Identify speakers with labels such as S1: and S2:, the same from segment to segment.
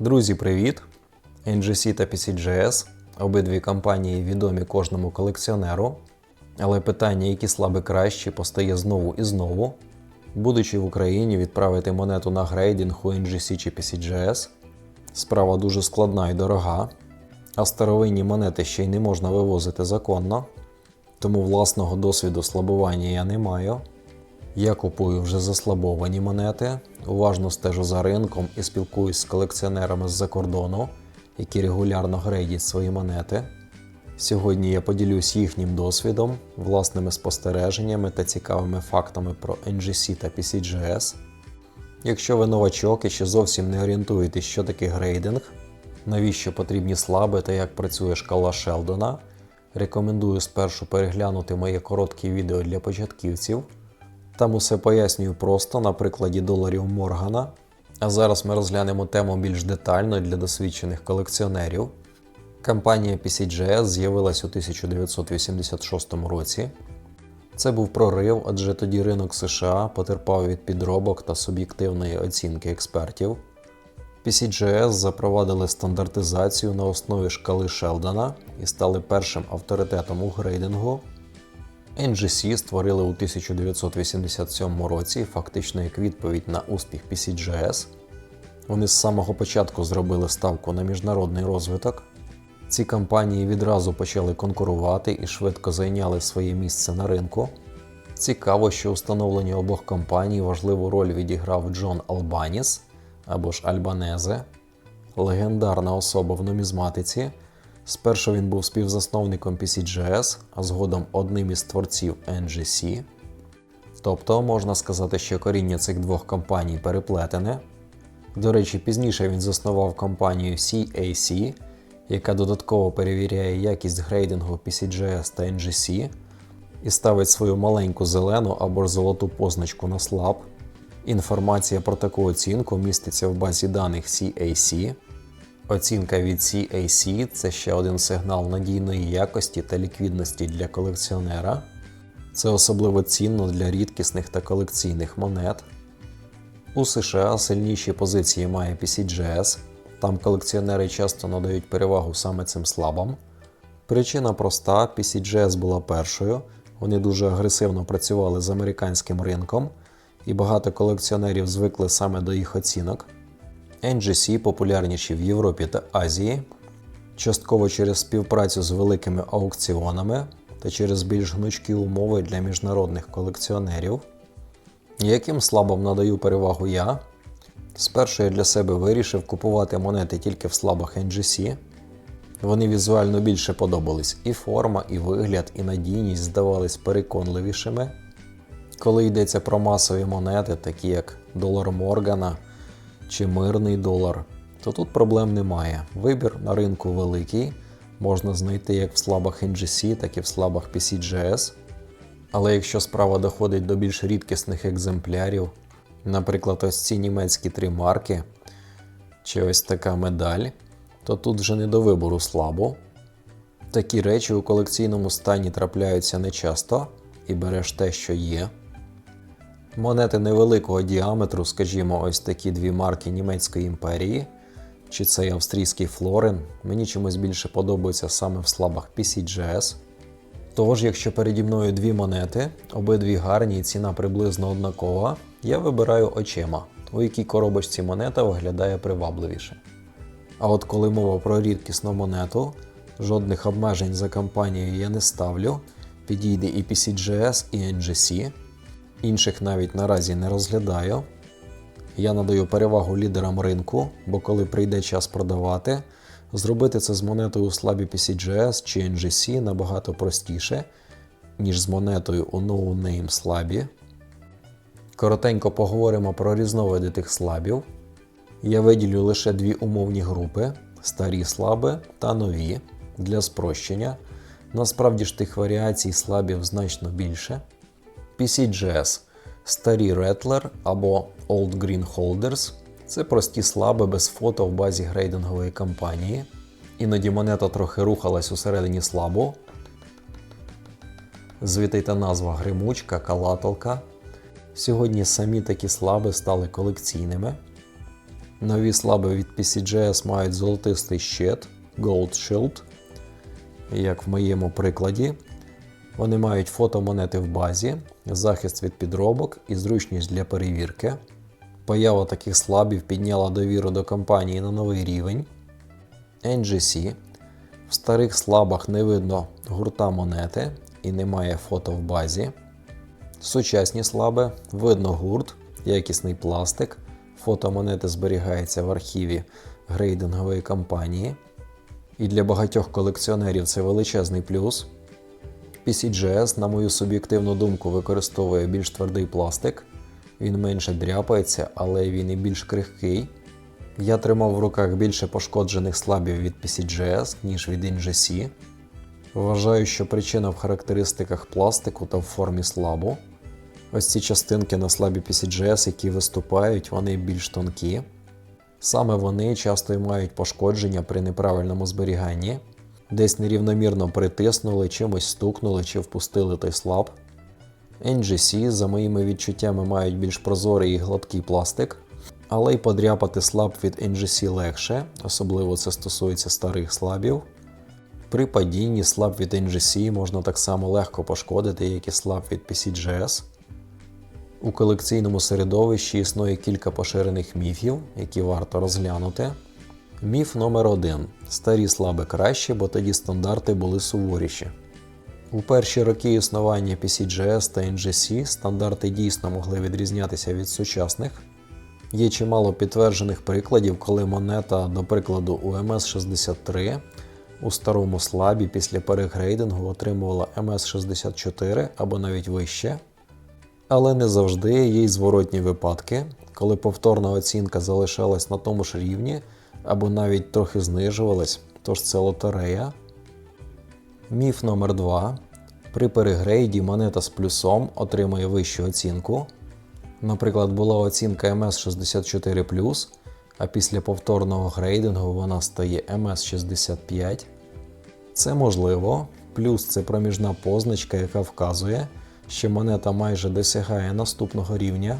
S1: Друзі, привіт! NGC та PCGS обидві компанії відомі кожному колекціонеру. Але питання, які слаби кращі, постає знову і знову. Будучи в Україні, відправити монету на грейдинг у NGC чи PCGS справа дуже складна і дорога, а старовинні монети ще й не можна вивозити законно, тому власного досвіду слабування я не маю. Я купую вже заслабовані монети, уважно стежу за ринком і спілкуюсь з колекціонерами з-за кордону, які регулярно грейдять свої монети. Сьогодні я поділюсь їхнім досвідом, власними спостереженнями та цікавими фактами про NGC та PCGS. Якщо ви новачок і ще зовсім не орієнтуєтесь, що таке грейдинг, навіщо потрібні слаби та як працює шкала Шелдона, рекомендую спершу переглянути моє коротке відео для початківців. Там усе пояснюю просто на прикладі доларів Моргана. А зараз ми розглянемо тему більш детально для досвідчених колекціонерів. Компанія PCGS з'явилась у 1986 році. Це був прорив, адже тоді ринок США потерпав від підробок та суб'єктивної оцінки експертів. PCGS запровадили стандартизацію на основі шкали Шелдона і стали першим авторитетом у грейдингу. NGC створили у 1987 році, фактично як відповідь на успіх PCGS. Вони з самого початку зробили ставку на міжнародний розвиток. Ці компанії відразу почали конкурувати і швидко зайняли своє місце на ринку. Цікаво, що у обох компаній важливу роль відіграв Джон Албаніс або ж Альбанезе, легендарна особа в нумізматиці. Спершу він був співзасновником PCGS, а згодом одним із творців NGC. Тобто можна сказати, що коріння цих двох компаній переплетене. До речі, пізніше він заснував компанію CAC, яка додатково перевіряє якість грейдингу PCGS та NGC і ставить свою маленьку зелену або ж золоту позначку на слаб. Інформація про таку оцінку міститься в базі даних CAC. Оцінка від CAC це ще один сигнал надійної якості та ліквідності для колекціонера. Це особливо цінно для рідкісних та колекційних монет. У США сильніші позиції має PCGS, там колекціонери часто надають перевагу саме цим слабам. Причина проста: PCGS була першою, вони дуже агресивно працювали з американським ринком, і багато колекціонерів звикли саме до їх оцінок. NGC популярніші в Європі та Азії, частково через співпрацю з великими аукціонами та через більш гнучкі умови для міжнародних колекціонерів. Яким слабам надаю перевагу я? Спершу я для себе вирішив купувати монети тільки в слабах NGC. Вони візуально більше подобались, і форма, і вигляд, і надійність здавались переконливішими. Коли йдеться про масові монети, такі як долар Моргана чи мирний долар, то тут проблем немає. Вибір на ринку великий, можна знайти як в слабах NGC, так і в слабах PCGS. Але якщо справа доходить до більш рідкісних екземплярів, наприклад, ось ці німецькі три марки, чи ось така медаль, то тут вже не до вибору слабо. Такі речі у колекційному стані трапляються нечасто і береш те, що є. Монети невеликого діаметру, скажімо, ось такі дві марки Німецької імперії, чи цей австрійський флорин, мені чомусь більше подобаються саме в слабах PCGS. Тож, якщо переді мною дві монети, обидві гарні і ціна приблизно однакова, я вибираю очима, у якій коробочці монета виглядає привабливіше. А от коли мова про рідкісну монету, жодних обмежень за компанією я не ставлю, підійде і PCGS, і NGC. Інших навіть наразі не розглядаю. Я надаю перевагу лідерам ринку, бо коли прийде час продавати, зробити це з монетою у слабі PCGS чи NGC набагато простіше, ніж з монетою у No Name слабі. Коротенько поговоримо про різновиди тих слабів. Я виділю лише дві умовні групи: старі слаби та нові для спрощення. Насправді ж тих варіацій слабів значно більше. PCGS старі Rattler або Old Green Holders це прості слаби без фото в базі грейдингової кампанії. Іноді монета трохи рухалась усередині слабу. Та назва гримучка, калаталка. Сьогодні самі такі слаби стали колекційними. Нові слаби від PCGS мають золотистий щит Gold Shield, як в моєму прикладі. Вони мають фотомонети в базі, захист від підробок і зручність для перевірки. Поява таких слабів підняла довіру до компанії на новий рівень. NGC. В старих слабах не видно гурта монети і немає фото в базі. Сучасні слаби видно гурт, якісний пластик. Фото монети зберігається в архіві грейдингової компанії. І для багатьох колекціонерів це величезний плюс. PCGS, на мою суб'єктивну думку, використовує більш твердий пластик. Він менше дряпається, але він і більш крихкий. Я тримав в руках більше пошкоджених слабів від PCGS, ніж від NGC. Вважаю, що причина в характеристиках пластику та в формі слабу. Ось ці частинки на слабі PCGS, які виступають, вони більш тонкі. Саме вони часто і мають пошкодження при неправильному зберіганні, десь нерівномірно притиснули, чимось стукнули чи впустили той слаб. NGC, за моїми відчуттями, мають більш прозорий і гладкий пластик, але й подряпати слаб від NGC легше, особливо це стосується старих слабів. При падінні слаб від NGC можна так само легко пошкодити, як і слаб від PCGS. У колекційному середовищі існує кілька поширених міфів, які варто розглянути. Міф номер 1 Старі слаби краще, бо тоді стандарти були суворіші. У перші роки існування PCGS та NGC стандарти дійсно могли відрізнятися від сучасних. Є чимало підтверджених прикладів, коли монета, до прикладу, у MS63 у старому слабі після перегрейдингу отримувала MS64 або навіть вище. Але не завжди є й зворотні випадки, коли повторна оцінка залишалась на тому ж рівні або навіть трохи знижувалась, тож це лотерея. Міф номер 2 При перегрейді монета з плюсом отримує вищу оцінку. Наприклад, була оцінка MS64, а після повторного грейдингу вона стає MS65. Це можливо, плюс це проміжна позначка, яка вказує, що монета майже досягає наступного рівня,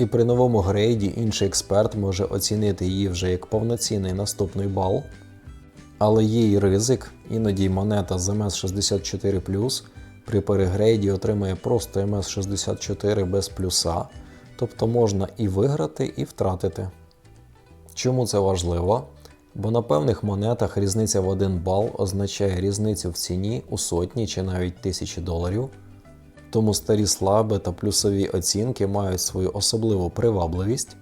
S1: і при новому грейді інший експерт може оцінити її вже як повноцінний наступний бал. Але є й ризик, іноді монета з MS64 при перегрейді отримає просто MS64 без плюса, тобто можна і виграти, і втратити. Чому це важливо? Бо на певних монетах різниця в 1 бал означає різницю в ціні у сотні чи навіть тисячі доларів. Тому старі слаби та плюсові оцінки мають свою особливу привабливість.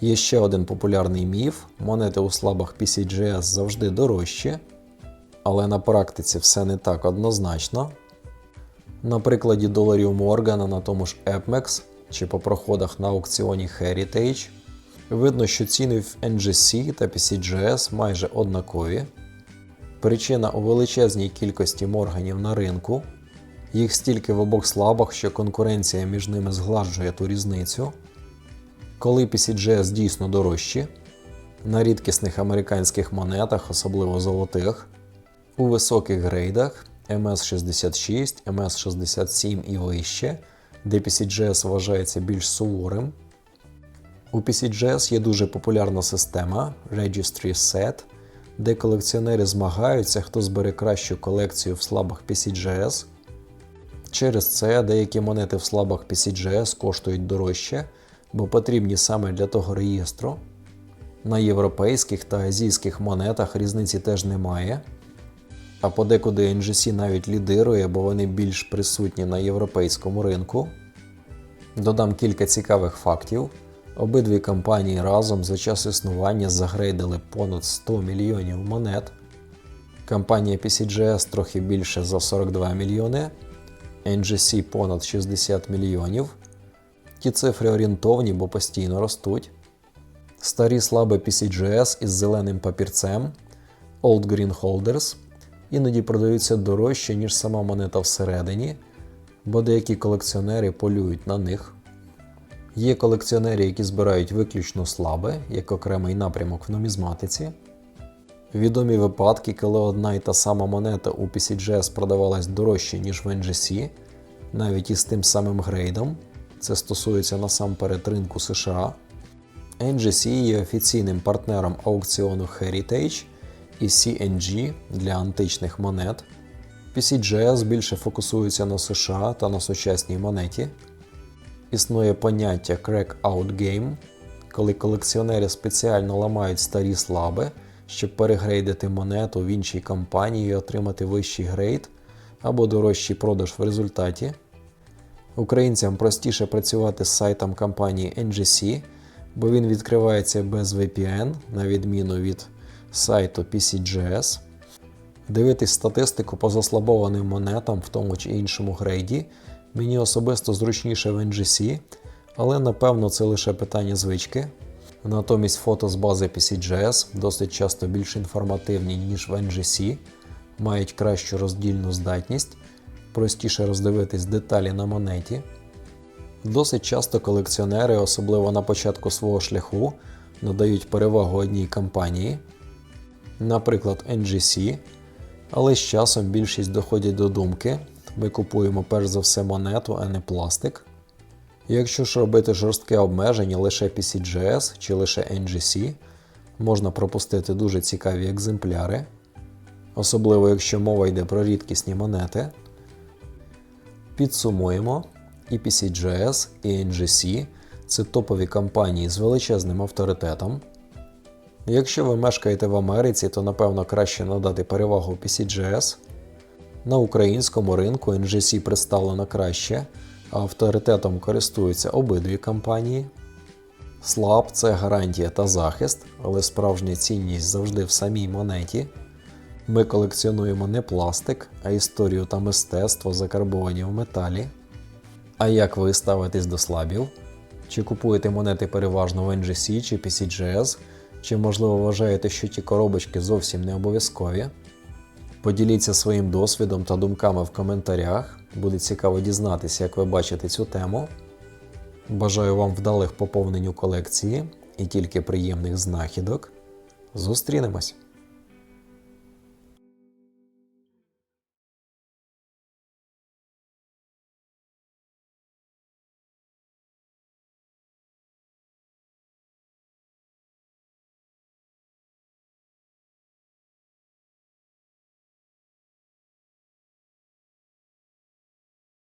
S1: Є ще один популярний міф: монети у слабах PCGS завжди дорожчі, але на практиці все не так однозначно. На прикладі доларів Моргана на тому ж Epmex чи по проходах на аукціоні Heritage видно, що ціни в NGC та PCGS майже однакові. Причина у величезній кількості морганів на ринку. Їх стільки в обох слабах, що конкуренція між ними згладжує ту різницю. Коли PCGS дійсно дорожчі, на рідкісних американських монетах, особливо золотих, у високих грейдах MS66, MS67 і вище, де PCGS вважається більш суворим. У PCGS є дуже популярна система Registry Set, де колекціонери змагаються, хто збере кращу колекцію в слабах PCGS. Через це деякі монети в слабах PCGS коштують дорожче, бо потрібні саме для того реєстру. На європейських та азійських монетах різниці теж немає. А подекуди NGC навіть лідирує, бо вони більш присутні на європейському ринку. Додам кілька цікавих фактів. Обидві компанії разом за час існування загрейдили понад 100 мільйонів монет. Компанія PCGS трохи більше за 42 мільйони, NGC понад 60 мільйонів. Ті цифри орієнтовні, бо постійно ростуть. Старі слаби PCGS із зеленим папірцем Old Green Holders іноді продаються дорожче, ніж сама монета всередині, бо деякі колекціонери полюють на них. Є колекціонери, які збирають виключно слабе, як окремий напрямок в нумізматиці. Відомі випадки, коли одна і та сама монета у PCGS продавалась дорожче, ніж в NGC, навіть із тим самим грейдом. Це стосується насамперед ринку США. NGC є офіційним партнером аукціону Heritage і CNG для античних монет. PCGS більше фокусується на США та на сучасній монеті. Існує поняття Crack Out Game, коли колекціонери спеціально ламають старі слаби, щоб перегрейдити монету в іншій компанії і отримати вищий грейд або дорожчий продаж в результаті. Українцям простіше працювати з сайтом компанії NGC, бо він відкривається без VPN, на відміну від сайту PCGS. Дивитись статистику по заслабованим монетам в тому чи іншому грейді мені особисто зручніше в NGC, але напевно це лише питання звички. Натомість фото з бази PCGS досить часто більш інформативні, ніж в NGC, мають кращу роздільну здатність, простіше роздивитись деталі на монеті. Досить часто колекціонери, особливо на початку свого шляху, надають перевагу одній компанії, наприклад, NGC, але з часом більшість доходять до думки, ми купуємо перш за все монету, а не пластик. Якщо ж робити жорстке обмеження лише PCGS чи лише NGC, можна пропустити дуже цікаві екземпляри, особливо якщо мова йде про рідкісні монети. Підсумуємо, і PCGS, і NGC це топові компанії з величезним авторитетом. Якщо ви мешкаєте в Америці, то напевно краще надати перевагу PCGS. На українському ринку NGC представлено краще, авторитетом користуються обидві компанії. Слаб це гарантія та захист, але справжня цінність завжди в самій монеті. Ми колекціонуємо не пластик, а історію та мистецтво закарбовані в металі. А як ви ставитесь до слабів? Чи купуєте монети переважно в NGC чи PCGS, чи можливо вважаєте, що ті коробочки зовсім не обов'язкові? Поділіться своїм досвідом та думками в коментарях. Буде цікаво дізнатися, як ви бачите цю тему. Бажаю вам вдалих поповнень у колекції і тільки приємних знахідок. Зустрінемось!